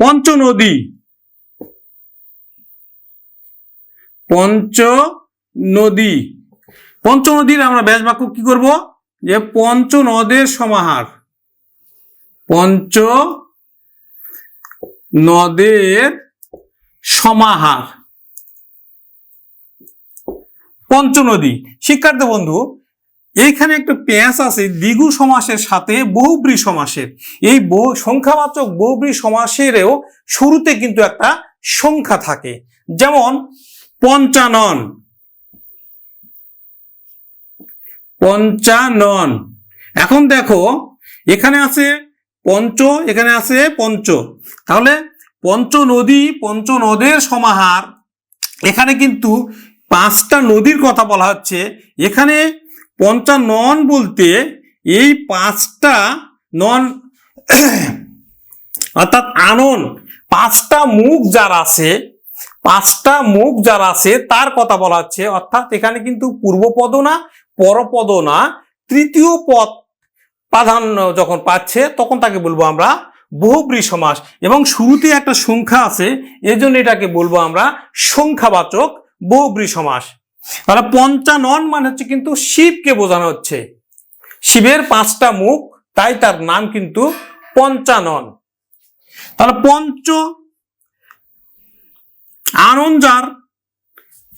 পঞ্চ নদী পঞ্চ নদী পঞ্চ নদীর আমরা ব্যাস বাক্য কি করব? যে পঞ্চ নদের সমাহার। পঞ্চ নদের সমাহার। পঞ্চনদী। শিক্ষার্থী বন্ধু এইখানে একটা পেঁয়াজ আছে, দ্বিগু সমাসের সাথে বহুব্রী সমাসের। এই সংখ্যাবাচক বহুব্রী সমাসেরও শুরুতে কিন্তু একটা সংখ্যা থাকে। যেমন, পঞ্চানন। পঞ্চানন। এখন দেখো, এখানে আছে পঞ্চ, এখানে আছে পঞ্চ। তাহলে পঞ্চ নদী, পঞ্চ নদের সমাহার। এখানে কিন্তু পাঁচটা নদীর কথা বলা হচ্ছে। এখানে পঞ্চানন বলতে এই পাঁচটা নন, অর্থাৎ আনন, পাঁচটা মুখ যার আছে, পাঁচটা মুখ যার আছে, তার কথা বলা হচ্ছে। অর্থাৎ এখানে কিন্তু পূর্বপদ না পরপদ না, তৃতীয় পদ প্রাধান্য যখন পাচ্ছে, তখন তাকে বলব আমরা বহুব্রী সমাস। এবং শুরুতে একটা সংখ্যা আছে, এজন্য এটাকে বলব আমরা সংখ্যাবাচক বহুব্রী সমাস। তাহলে পঞ্চানন মানে হচ্ছে কিন্তু শিবকে বোঝানো হচ্ছে। শিবের পাঁচটা মুখ, তাই তার নাম কিন্তু পঞ্চানন তাহলে পঞ্চ আনন্দার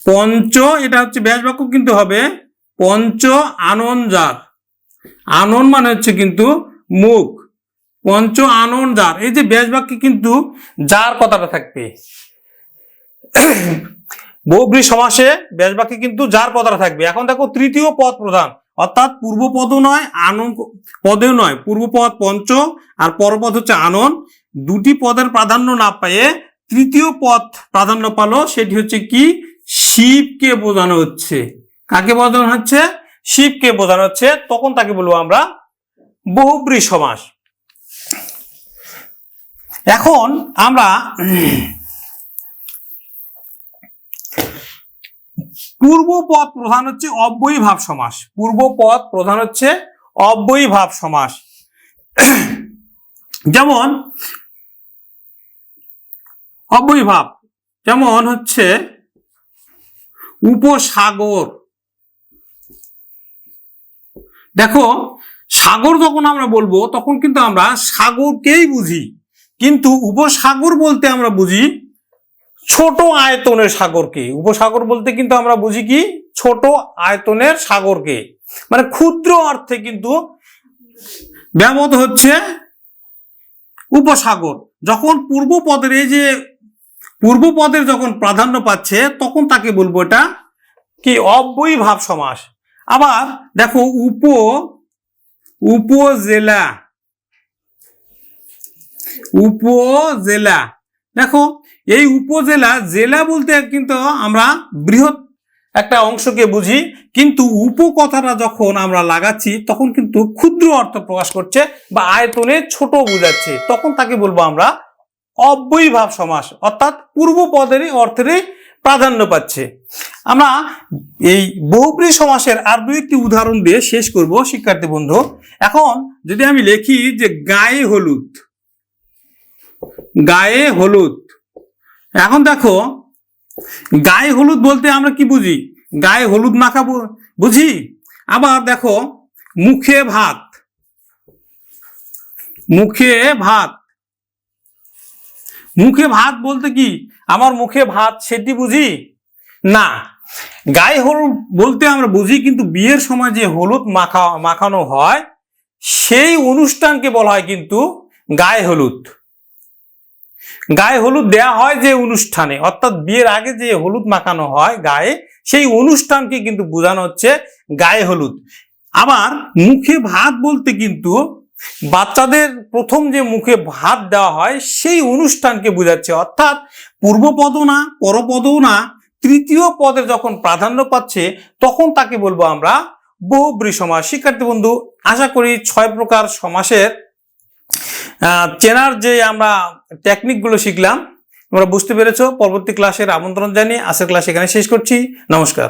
পঞ্চ, এটা হচ্ছে ব্যাস বাক্য কিন্তু হবে পঞ্চ আনন্দার আনন মানে হচ্ছে কিন্তু মুখ। পঞ্চ আনন যার এই যে ব্যাস বাক্যে কিন্তু যার কথাটা থাকবে। বহুব্রী সমাসে ব্যাস বাক্যে কিন্তু যার কথাটা থাকবে। এখন দেখো তৃতীয় পদ প্রধান। অর্থাৎ পূর্বপদ নয়, আনন পদেও নয়। পূর্বপদ পঞ্চ আর পরপদ হচ্ছে আনন। দুটি পদের প্রাধান্য না পেয়ে তৃতীয় পদ প্রাধান্য পালো, সেটি হচ্ছে কি? শিবকে বোঝানো হচ্ছে। কাকে বোঝানো হচ্ছে? শিবকে বোঝানো হচ্ছে। তখন তাকে বলব আমরা বহুব্রী সমাস। এখন আমরা পূর্বপদ প্রধান হচ্ছে অব্যয়ী ভাব সমাস। পূর্বপদ প্রধান হচ্ছে অব্যয়ী ভাব সমাস। যেমন, অব্যয়ী ভাব, যেমন হচ্ছে উপসাগর। দেখো, সাগর যখন আমরা বলব, তখন কিন্তু আমরা সাগরকেই বুঝি। কিন্তু উপসাগর বলতে আমরা বুঝি ছোট আয়তনের সাগরকে উপসাগর বলতে কিন্তু আমরা বুঝি কি? ছোট আয়তনের সাগরকে মানে ক্ষুদ্র অর্থে কিন্তু ব্যবহৃত হচ্ছে উপসাগর। যখন পূর্ব পদের এই যে পূর্ব পদের যখন প্রাধান্য পাচ্ছে, তখন তাকে বলব এটা কি? অব্যয়ী ভাব সমাস। আবার দেখো উপ, উপজেলা উপজেলা। দেখো, এই উপজেলা জেলা বলতে কিন্তু আমরা বৃহৎ একটা অংশকে বুঝি, কিন্তু উপ কথাটা যখন আমরা লাগাচ্ছি, তখন কিন্তু ক্ষুদ্র অর্থ প্রকাশ করছে বা আয়তনে ছোট বোঝাচ্ছে। তখন তাকে বলব আমরা অব্যয়ী ভাব সমাস, অর্থাৎ পূর্ব পদেরই অর্থেরই প্রাধান্য পাচ্ছে। আমরা এই বহুব্রী সমাসের আর দু একটি উদাহরণ দিয়ে শেষ করব, শিক্ষার্থী বন্ধু। এখন যদি আমি লিখি যে গায়ে হলুদ গায়ে হলুদ। এখন দেখো, গায়ে হলুদ বলতে আমরা কি বুঝি? গায়ে হলুদ মাখা বুঝি? আবার দেখো, মুখে ভাত। মুখে ভাত। মুখে ভাত বলতে কি? আমার মুখে ভাত সেটি বুঝি? না। গায়ে হলুদ বলতে আমরা বুঝি, কিন্তু বিয়ের সময় যে হলুদ মাখা, মাখানো হয়, সেই অনুষ্ঠানকে বলা হয় কিন্তু গায়ে হলুদ। গায়ে হলুদ দেয়া হয় যে অনুষ্ঠানে। অর্থাৎ বিয়ের আগে যে হলুদ মাখানো হয় গায়ে, সেই অনুষ্ঠানকে কিন্তু বোঝানো হচ্ছে গায়ে হলুদ। আবার মুখে ভাত বলতে কিন্তু বাচ্চাদের প্রথম যে মুখে ভাত দেওয়া হয়, সেই অনুষ্ঠানকে বোঝাচ্ছে। অর্থাৎ পূর্বপদ না, পরপদও না, তৃতীয় পদের যখন প্রাধান্য পাচ্ছে, তখন তাকে বলব আমরা বহুব্রী সমাস শিক্ষার্থী বন্ধু, আশা করি ছয় প্রকার সমাসের চেনার যে আমরা টেকনিকগুলো শিখলাম, তোমরা বুঝতে পেরেছ। পরবর্তী ক্লাসের আমন্ত্রণ জানিয়ে আজকের ক্লাস এখানে শেষ করছি। নমস্কার।